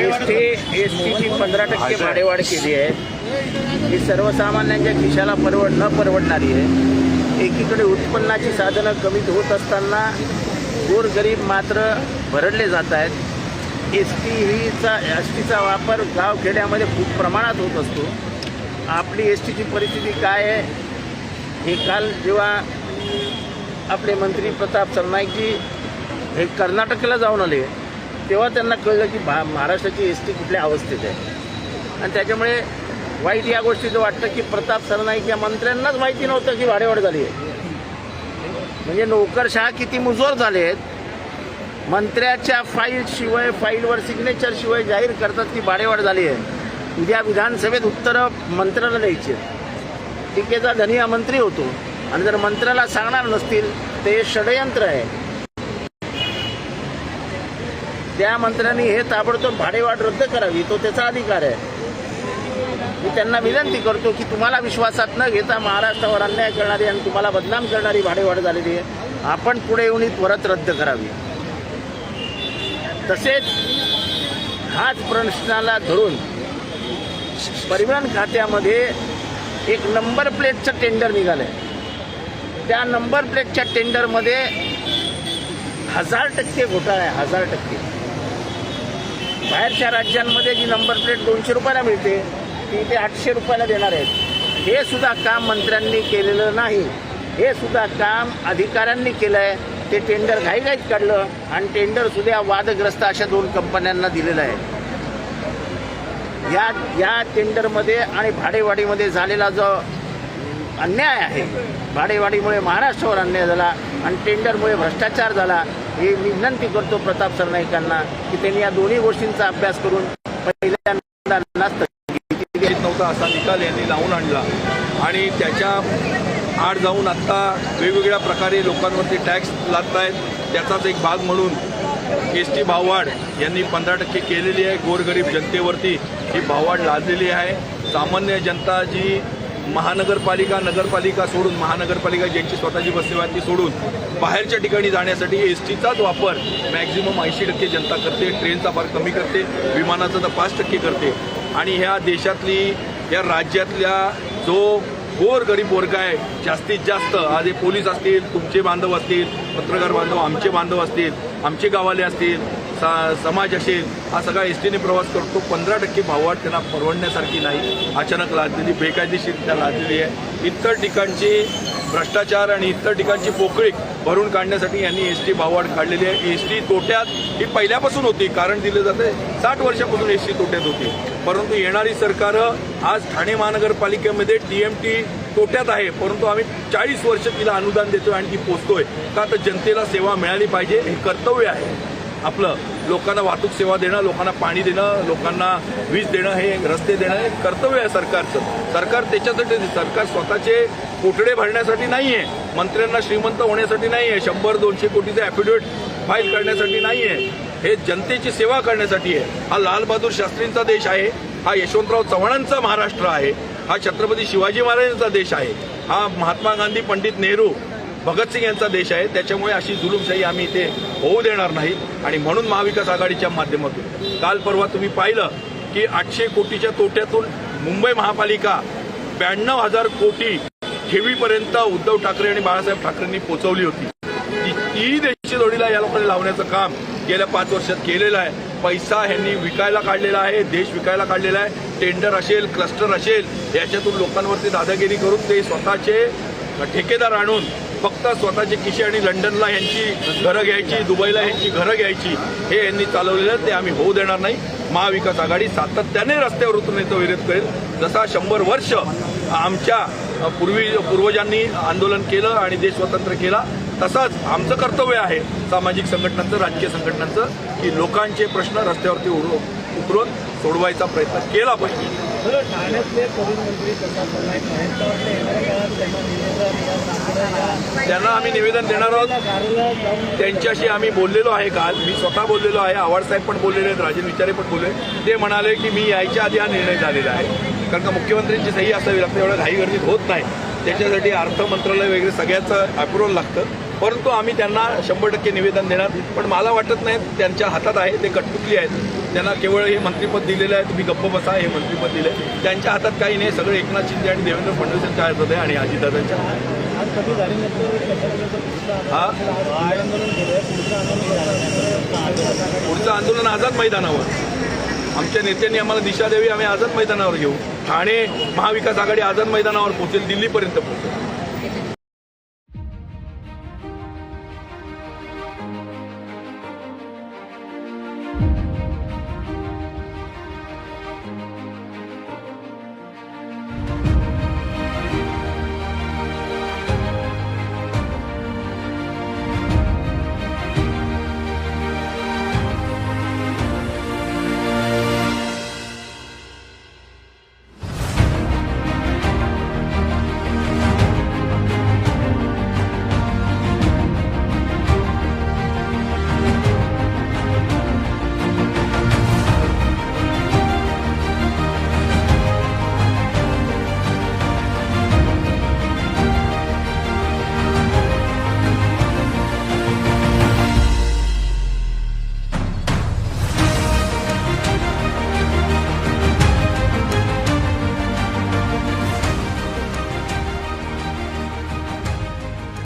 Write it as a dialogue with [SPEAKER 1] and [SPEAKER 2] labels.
[SPEAKER 1] S T S टीची पंधरा टक्के भाडेवाढ केली आहे. ही सर्वसामान्यांच्या खिशाला परवड न परवडणारी आहे. एकीकडे उत्पन्नाची साधनं कमी होत असताना गोरगरीब मात्र भरडले जात आहेत. एस टी हीचा एस टीचा वापर गावखेड्यामध्ये खूप प्रमाणात होत असतो. आपली एस टीची परिस्थिती काय आहे? हे काल जेव्हा आपले मंत्री प्रताप सरनाईकजी हे कर्नाटकला जाऊन आले तेव्हा त्यांना कळलं की भा महाराष्ट्राची एस टी कुठल्या अवस्थेत आहे. आणि त्याच्यामुळे वाईट या गोष्टीचं वाटतं की प्रताप सरनाईक या मंत्र्यांनाच माहिती नव्हतं की भाडेवाढ झाली आहे. म्हणजे नोकरशहा किती मुजोर झाले आहेत. मंत्र्याच्या फाईल शिवाय फाईलवर सिग्नेचर शिवाय जाहीर करतात की भाडेवाढ झाली आहे. उद्या विधानसभेत उत्तरं मंत्र्याला द्यायची आहेत. टीकेचा धनी हा मंत्री होतो. आणि जर मंत्र्याला सांगणार नसतील ते हे षडयंत्र आहे. त्या मंत्र्यांनी हे ताबडतोब भाडेवाढ रद्द करावी तो त्याचा अधिकार आहे. मी त्यांना विनंती करतो की तुम्हाला विश्वासात न घेता महाराष्ट्रावर अन्याय करणारी आणि तुम्हाला बदनाम करणारी भाडेवाढ झालेली आहे. आपण पुढे येऊन ही त्वरत रद्द करावी. तसेच हाच प्रश्नाला धरून परिवहन खात्यामध्ये एक नंबर प्लेटचं टेंडर निघालं आहे त्या नंबर प्लेटच्या टेंडरमध्ये हजार टक्के घोटाळा आहे हजार टक्के. बाहेरच्या राज्यांमध्ये जी नंबर प्लेट दोनशे रुपयाला मिळते ती ते आठशे रुपयाला देणार आहेत. हे सुद्धा काम मंत्र्यांनी केलेलं नाही. हे सुद्धा काम अधिकाऱ्यांनी केलं आहे ते टेंडर घाईघाईत काढलं आणि टेंडर सुद्धा वादग्रस्त अशा दोन कंपन्यांना दिलेलं आहे. या या टेंडरमध्ये आणि भाडेवाढीमध्ये झालेला जो अन्याय आहे. भाडेवाडीमुळे महाराष्ट्रावर अन्याय झाला आणि टेंडरमुळे भ्रष्टाचार झाला. हे मी विनंती करतो प्रताप सरनाईकांना की त्यांनी या दोन्ही गोष्टींचा अभ्यास करून पहिल्यांदा
[SPEAKER 2] नव्हता असा निकाल यांनी लावून आणला. आणि त्याच्या आड जाऊन आत्ता वेगवेगळ्या प्रकारे लोकांवरती टॅक्स लादत आहेत त्याचाच एक भाग म्हणून एस टी भाववाढ यांनी पंधरा टक्के केलेली आहे. गोरगरीब जनतेवरती ही भाववाढ लादलेली आहे. सामान्य जनता जी महानगरपालिका नगरपालिका सोडून महानगरपालिका ज्यांची स्वतःची बससेवा आहे ती सोडून बाहेरच्या ठिकाणी जाण्यासाठी एस टीचाच वापर मॅक्झिमम ऐंशी टक्के जनता करते ट्रेनचा फार कमी करते विमानाचा तर पाच टक्के करते. आणि ह्या देशातली या राज्यातल्या जो गोर गरीब वर्ग आहे जास्तीत जास्त आज हे पोलीस असतील तुमचे बांधव असतील पत्रकार बांधव आमचे बांधव असतील आमचे गावाले असतील सा समाज असेल हा सगळा एस टीने प्रवास करतो. पंधरा टक्के भाववाढ त्यांना परवडण्यासारखी नाही. अचानक लादलेली बेकायदेशीररित्या लादलेली आहे. इतर ठिकाणची भ्रष्टाचार आणि इतर ठिकाणची पोकळी भरून काढण्यासाठी यांनी एस टी भाववाढ काढलेली आहे. एस टी तोट्यात ही पहिल्यापासून होती कारण दिलं जाते साठ वर्षापासून एस टी तोट्यात होती. परंतु येणारी सरकारं आज ठाणे महानगरपालिकेमध्ये टी एम टी तोट्यात आहे. परंतु आम्ही चाळीस वर्ष तिला अनुदान देतोय आणि ती पोचतोय. का? तर जनतेला सेवा मिळाली पाहिजे हे कर्तव्य आहे. आपलं लोकांना वाहतूक सेवा देणं लोकांना पाणी देणं लोकांना वीज देणं हे रस्ते देणं हे कर्तव्य आहे सरकारचं. सरकार त्याच्यासाठी सरकार स्वतःचे कोठडे भरण्यासाठी नाही आहे मंत्र्यांना श्रीमंत होण्यासाठी नाही आहे शंभर दोनशे कोटीचे ॲफिडेविट फाईल करण्यासाठी नाही आहे हे जनतेची सेवा करण्यासाठी आहे. हा लालबहादूर शास्त्रींचा देश आहे. हा यशवंतराव चव्हाणांचा महाराष्ट्र आहे. हा छत्रपती शिवाजी महाराजांचा देश आहे. हा महात्मा गांधी पंडित नेहरू भगतसिंग यांचा देश आहे. त्याच्यामुळे अशी जुलूमशाही आम्ही इथे होऊ देणार नाही. आणि म्हणून महाविकास आघाडीच्या माध्यमातून काल परवा तुम्ही पाहिलं की आठशे कोटीच्या तोट्यातून मुंबई महापालिका ब्याण्णव हजार कोटी ठेवीपर्यंत उद्धव ठाकरे आणि बाळासाहेब ठाकरेंनी पोहोचवली होती. ती देशी जोडीला या लोकांनी लावण्याचं काम गेल्या पाच वर्षात केलेलं आहे. पैसा ह्यांनी विकायला काढलेला आहे देश विकायला काढलेला आहे. टेंडर असेल क्लस्टर असेल याच्यातून लोकांवरती दादागिरी करून ते स्वतःचे ठेकेदार आणून फक्त स्वतःचे खिशे आणि लंडनला यांची घरं घ्यायची दुबईला यांची घरं घ्यायची हे यांनी चालवलेलं ते आम्ही होऊ देणार नाही. महाविकास आघाडी सातत्याने रस्त्यावर उतरून येतो विरोध करेल. जसा शंभर वर्ष आमच्या पूर्वी पूर्वजांनी आंदोलन केलं आणि देश स्वतंत्र केला तसाच आमचं कर्तव्य आहे सामाजिक संघटनांचं राजकीय संघटनांचं की लोकांचे प्रश्न रस्त्यावरती उतरून सोडवायचा प्रयत्न केला पाहिजे.
[SPEAKER 1] त्यांना
[SPEAKER 2] आम्ही निवेदन देणार आहोत त्यांच्याशी आम्ही बोललेलो आहे काल. मी स्वतः बोललेलो आहे आवाडसाहेब पण बोललेले आहेत राजेन विचारे पण बोलले ते म्हणाले की मी यायच्या आधी हा निर्णय झालेला आहे. कारण का मुख्यमंत्र्यांची सही असावी लागते एवढं घाई गर्दीत होत नाही. त्याच्यासाठी अर्थ मंत्रालय वगैरे सगळ्याचं अप्रुव्हल लागतं. परंतु आम्ही त्यांना शंभर टक्के निवेदन देणार. पण मला वाटत नाही त्यांच्या हातात आहे ते कटपुतली आहेत. त्यांना केवळ हे मंत्रिपद दिलेलं आहे तुम्ही गप्प बसा हे मंत्रिपद आहे त्यांच्या हातात काही नाही सगळं एकनाथ शिंदे आणि देवेंद्र फडणवीस यांच्या हातात आहे आणि अजितदादांच्या हातात आहे. पुढचं आंदोलन आझाद मैदानावर. आमच्या नेत्यांनी आम्हाला दिशा द्यावी आम्ही आझाद मैदानावर घेऊ. ठाणे महाविकास आघाडी आझाद मैदानावर पोहोचेल दिल्लीपर्यंत पोहोचेल.